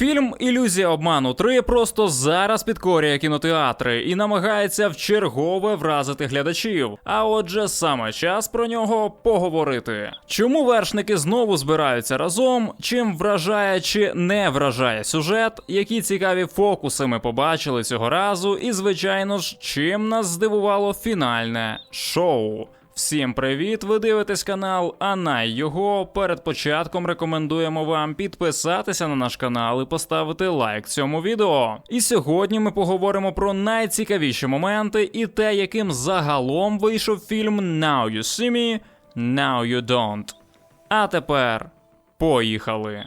Фільм Ілюзія обману 3 просто зараз підкорює кінотеатри і намагається вчергове вразити глядачів. А отже, саме час про нього поговорити. Чому вершники знову збираються разом? Чим вражає чи не вражає сюжет? Які цікаві фокуси ми побачили цього разу? І звичайно ж, чим нас здивувало фінальне шоу. Всім привіт! Ви дивитесь канал Анай його. Перед початком рекомендуємо вам підписатися на наш канал і поставити лайк цьому відео. І сьогодні ми поговоримо про найцікавіші моменти і те, яким загалом вийшов фільм Now You See Me, Now You Don't. А тепер поїхали.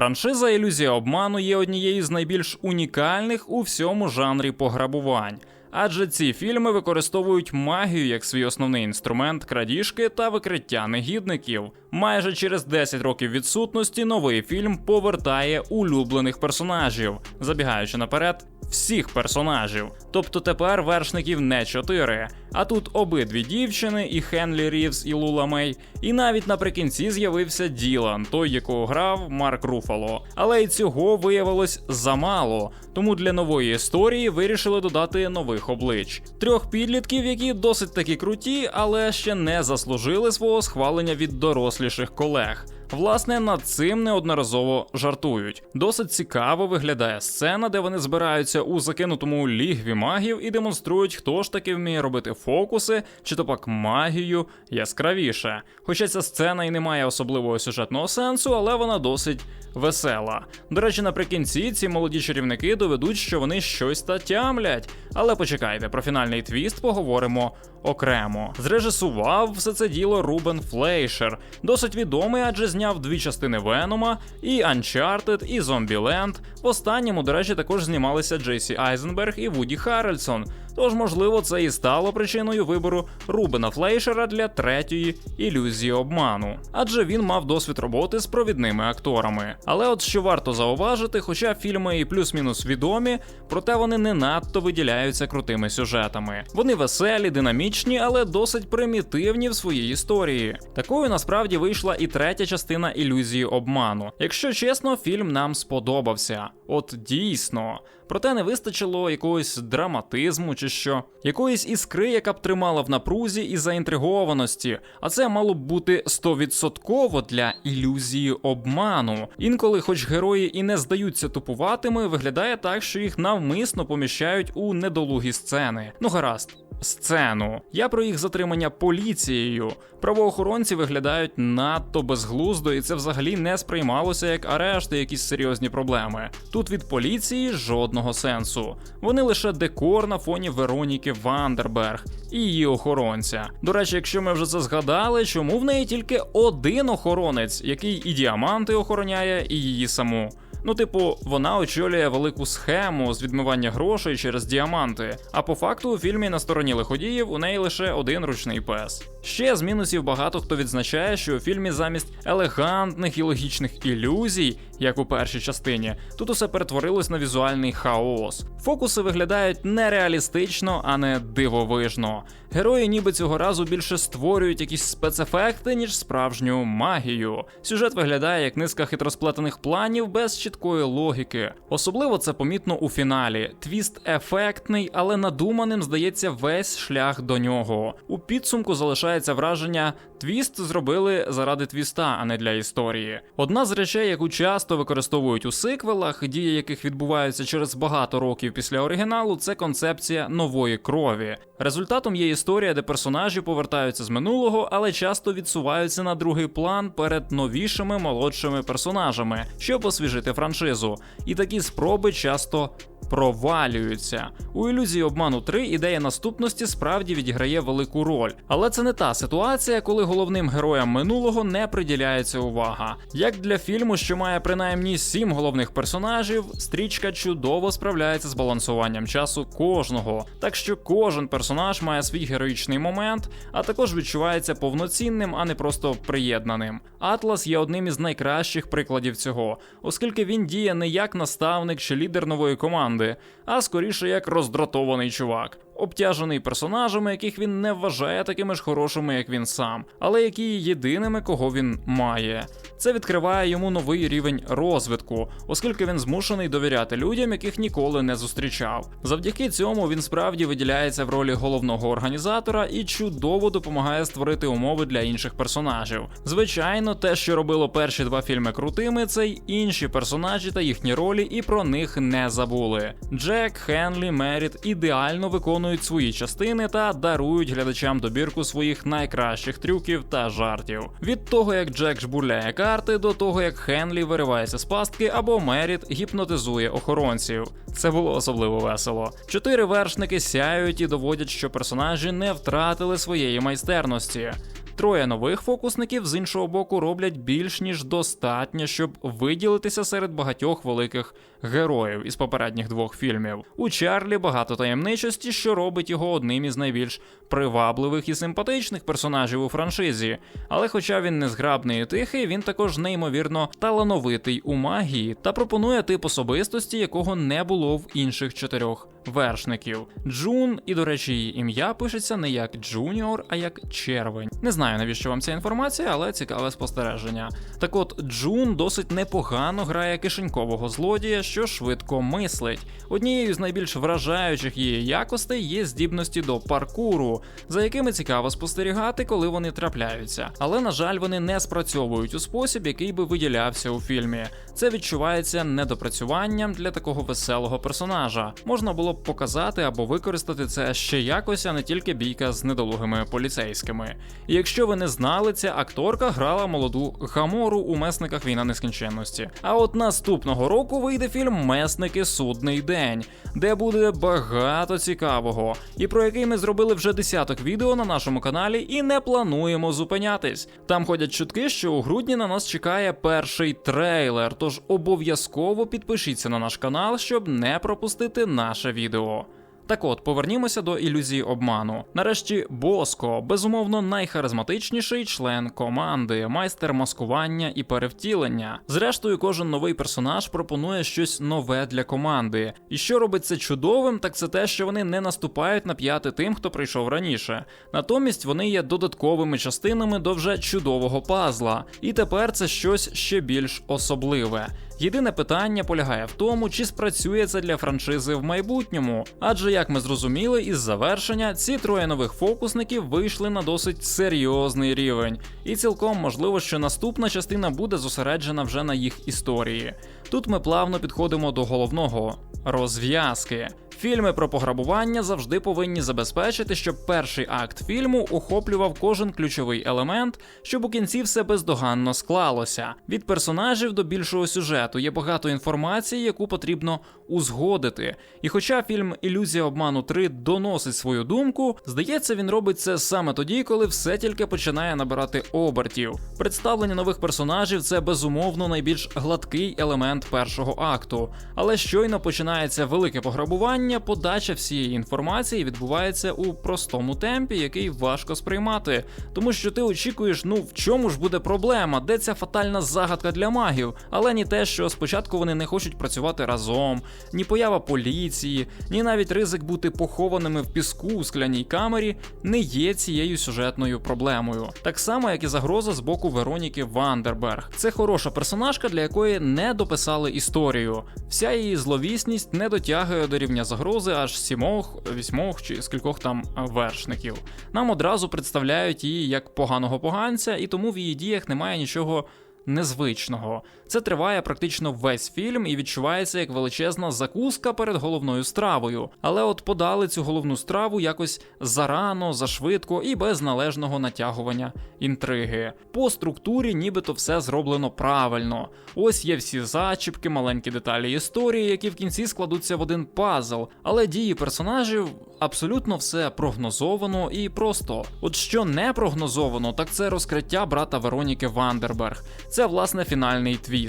Франшиза Ілюзія обману є однією з найбільш унікальних у всьому жанрі пограбувань. Адже ці фільми використовують магію як свій основний інструмент крадіжки та викриття негідників. Майже через 10 років відсутності новий фільм повертає улюблених персонажів, забігаючи наперед, всіх персонажів. Тобто тепер вершників не чотири. А тут обидві дівчини, і Хенлі Рівз, і Лула Мей. І навіть наприкінці з'явився Ділан, той, якого грав Марк Руфало. Але й цього виявилось замало. Тому для нової історії вирішили додати нових облич. Трьох підлітків, які досить таки круті, але ще не заслужили свого схвалення від доросліших колег. Власне, над цим неодноразово жартують. Досить цікаво виглядає сцена, де вони збираються у закинутому лігві магів і демонструють, хто ж таки вміє робити фокуси, чи то пак магію яскравіше. Хоча ця сцена і не має особливого сюжетного сенсу, але вона досить весела. До речі, наприкінці ці молоді чарівники доведуть, що вони щось та тямлять. Але почекайте, про фінальний твіст поговоримо окремо. Зрежисував все це діло Рубен Флейшер, досить відомий, адже зняв дві частини Венома, і Uncharted, і Zombieland. В останньому, до речі, також знімалися Джейсі Айзенберг і Вуді Харрельсон. Тож, можливо, це і стало причиною вибору Рубена Флейшера для третьої ілюзії обману, адже він мав досвід роботи з провідними акторами. Але от що варто зауважити, хоча фільми і плюс-мінус відомі, проте вони не надто виділяються крутими сюжетами. Вони веселі, динамічні, але досить примітивні в своїй історії. Такою насправді вийшла і третя частина ілюзії обману. Якщо чесно, фільм нам сподобався. От дійсно. Проте не вистачило якогось драматизму чи що, якоїсь іскри, яка б тримала в напрузі і заінтригованості. А це мало б бути стовідсотково для ілюзії обману. Інколи, хоч герої і не здаються тупуватими, виглядає так, що їх навмисно поміщають у недолугі сцени. Ну гаразд. Сцену. Я про їх затримання поліцією. Правоохоронці виглядають надто безглуздо, і це взагалі не сприймалося як арешти, якісь серйозні проблеми. Тут від поліції жодного сенсу. Вони лише декор на фоні Вероніки Вандерберг і її охоронця. До речі, якщо ми вже це згадали, чому в неї тільки один охоронець, який і діаманти охороняє, і її саму. Ну, типу, вона очолює велику схему з відмивання грошей через діаманти. А по факту у фільмі на стороні лиходіїв у неї лише один ручний пес. Ще з мінусів багато хто відзначає, що у фільмі замість елегантних і логічних ілюзій, як у першій частині, тут усе перетворилось на візуальний хаос. Фокуси виглядають нереалістично, а не дивовижно. Герої ніби цього разу більше створюють якісь спецефекти, ніж справжню магію. Сюжет виглядає як низка хитросплетених планів без чіткої логіки. Особливо це помітно у фіналі. Твіст ефектний, але надуманим здається весь шлях до нього. У підсумку залишається враження. Твіст зробили заради твіста, а не для історії. Одна з речей, яку часто використовують у сиквелах, дії яких відбуваються через багато років після оригіналу, це концепція нової крові. Результатом є історія, де персонажі повертаються з минулого, але часто відсуваються на другий план перед новішими молодшими персонажами, щоб освіжити франшизу. І такі спроби часто провалюються. У ілюзії обману 3 ідея наступності справді відіграє велику роль, але це не та ситуація, коли головним героям минулого не приділяється увага. Як для фільму, що має принаймні сім головних персонажів, стрічка чудово справляється з балансуванням часу кожного, так що кожен персонаж має свій героїчний момент, а також відчувається повноцінним, а не просто приєднаним. Атлас є одним із найкращих прикладів цього, оскільки він діє не як наставник чи лідер нової команди команди, а скоріше як роздратований чувак, обтяжений персонажами, яких він не вважає такими ж хорошими, як він сам, але які єдиними, кого він має. Це відкриває йому новий рівень розвитку, оскільки він змушений довіряти людям, яких ніколи не зустрічав. Завдяки цьому він справді виділяється в ролі головного організатора і чудово допомагає створити умови для інших персонажів. Звичайно, те, що робило перші два фільми крутими, це й інші персонажі та їхні ролі, і про них не забули. Джек, Хенлі, Меріт ідеально виконують свої частини та дарують глядачам добірку своїх найкращих трюків та жартів. Від того, як Джек жбурляє карти, до того як Хенлі виривається з пастки або Меріт гіпнотизує охоронців. Це було особливо весело. Чотири вершники сяють і доводять, що персонажі не втратили своєї майстерності. Троє нових фокусників з іншого боку роблять більш ніж достатньо, щоб виділитися серед багатьох великих героїв із попередніх двох фільмів. У Чарлі багато таємничості, що робить його одним із найбільш привабливих і симпатичних персонажів у франшизі. Але, хоча він незграбний і тихий, він також неймовірно талановитий у магії та пропонує тип особистості, якого не було в інших чотирьох вершників. Джун, і до речі, її ім'я пишеться не як Джуніор, а як червень. Не знаю навіщо вам ця інформація, але цікаве спостереження. Так от Джун досить непогано грає кишенькового злодія, що швидко мислить. Однією з найбільш вражаючих її якостей є здібності до паркуру, за якими цікаво спостерігати, коли вони трапляються. Але на жаль, вони не спрацьовують у спосіб, який би виділявся у фільмі. Це відчувається недопрацюванням для такого веселого персонажа. Можна було б показати або використати це ще якось, а не тільки бійка з недолугими поліцейськими. І якщо ви не знали, ця акторка грала молоду Гамору у месниках війна нескінченності. А от наступного року вийде фільм Месники Судний день, де буде багато цікавого, і про який ми зробили вже десяток відео на нашому каналі і не плануємо зупинятись. Там ходять чутки, що у грудні на нас чекає перший трейлер. Тож обов'язково підпишіться на наш канал, щоб не пропустити наше відео відео. Так от, повернімося до ілюзії обману. Нарешті Боско, безумовно, найхаризматичніший член команди, майстер маскування і перевтілення. Зрештою, кожен новий персонаж пропонує щось нове для команди. І що робить це чудовим, так це те, що вони не наступають на п'яти тим, хто прийшов раніше. Натомість вони є додатковими частинами до вже чудового пазла. І тепер це щось ще більш особливе. Єдине питання полягає в тому, чи спрацює це для франшизи в майбутньому. Адже, як ми зрозуміли, із завершення ці троє нових фокусників вийшли на досить серйозний рівень, і цілком можливо, що наступна частина буде зосереджена вже на їх історії. Тут ми плавно підходимо до головного розв'язки. Фільми про пограбування завжди повинні забезпечити, щоб перший акт фільму охоплював кожен ключовий елемент, щоб у кінці все бездоганно склалося. Від персонажів до більшого сюжету є багато інформації, яку потрібно узгодити. І хоча фільм Ілюзія обману 3 доносить свою думку, здається, він робить це саме тоді, коли все тільки починає набирати обертів. Представлення нових персонажів це безумовно найбільш гладкий елемент першого акту. Але щойно починається велике пограбування подача всієї інформації відбувається у простому темпі, який важко сприймати, тому що ти очікуєш, ну в чому ж буде проблема, де ця фатальна загадка для магів, але ні те, що спочатку вони не хочуть працювати разом, ні поява поліції, ні навіть ризик бути похованими в піску у скляній камері не є цією сюжетною проблемою. Так само, як і загроза з боку Вероніки Вандерберг. Це хороша персонажка, для якої не дописали історію. Вся її зловісність не дотягує до рівня загрози аж сімох, вісьмох чи скількох там вершників. Нам одразу представляють її як поганого поганця, і тому в її діях немає нічого. Незвичного це триває практично весь фільм і відчувається як величезна закуска перед головною стравою. Але от подали цю головну страву якось зарано, зашвидко і без належного натягування інтриги. По структурі, нібито все зроблено правильно. Ось є всі зачіпки, маленькі деталі історії, які в кінці складуться в один пазл. Але дії персонажів абсолютно все прогнозовано і просто. От що не прогнозовано, так це розкриття брата Вероніки Вандерберг. Це власне фінальний твіст.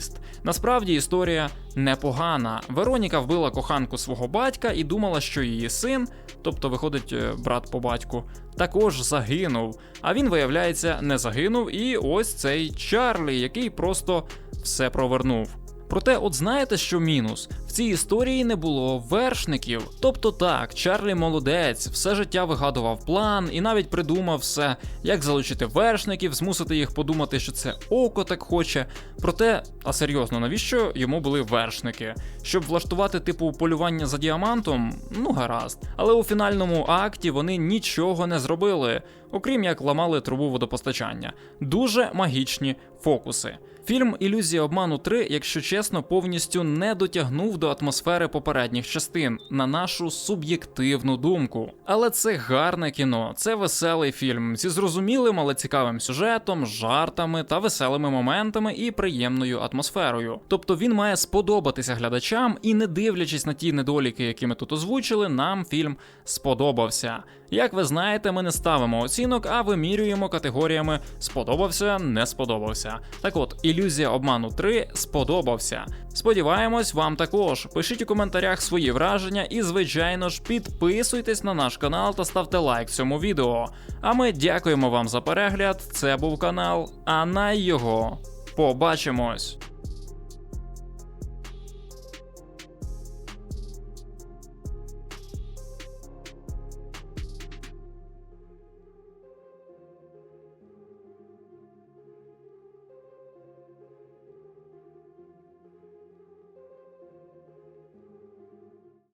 Насправді історія непогана. Вероніка вбила коханку свого батька і думала, що її син, тобто виходить е, брат по батьку, також загинув. А він, виявляється, не загинув. І ось цей Чарлі, який просто все провернув. Проте, от знаєте, що мінус? В цій історії не було вершників. Тобто так, Чарлі молодець, все життя вигадував план і навіть придумав все, як залучити вершників, змусити їх подумати, що це око так хоче. Проте, а серйозно, навіщо йому були вершники? Щоб влаштувати типу полювання за діамантом? Ну гаразд. Але у фінальному акті вони нічого не зробили, окрім як ламали трубу водопостачання. Дуже магічні фокуси. Фільм Ілюзія обману 3, якщо чесно, повністю не дотягнув до атмосфери попередніх частин, на нашу суб'єктивну думку. Але це гарне кіно, це веселий фільм зі зрозумілим, але цікавим сюжетом, жартами та веселими моментами і приємною атмосферою. Тобто він має сподобатися глядачам, і не дивлячись на ті недоліки, які ми тут озвучили, нам фільм сподобався. Як ви знаєте, ми не ставимо оцінок, а вимірюємо категоріями сподобався, не сподобався. Так от, ілюзія обману 3 сподобався. Сподіваємось, вам також. Пишіть у коментарях свої враження і, звичайно ж, підписуйтесь на наш канал та ставте лайк цьому відео. А ми дякуємо вам за перегляд. Це був канал, а на його побачимось.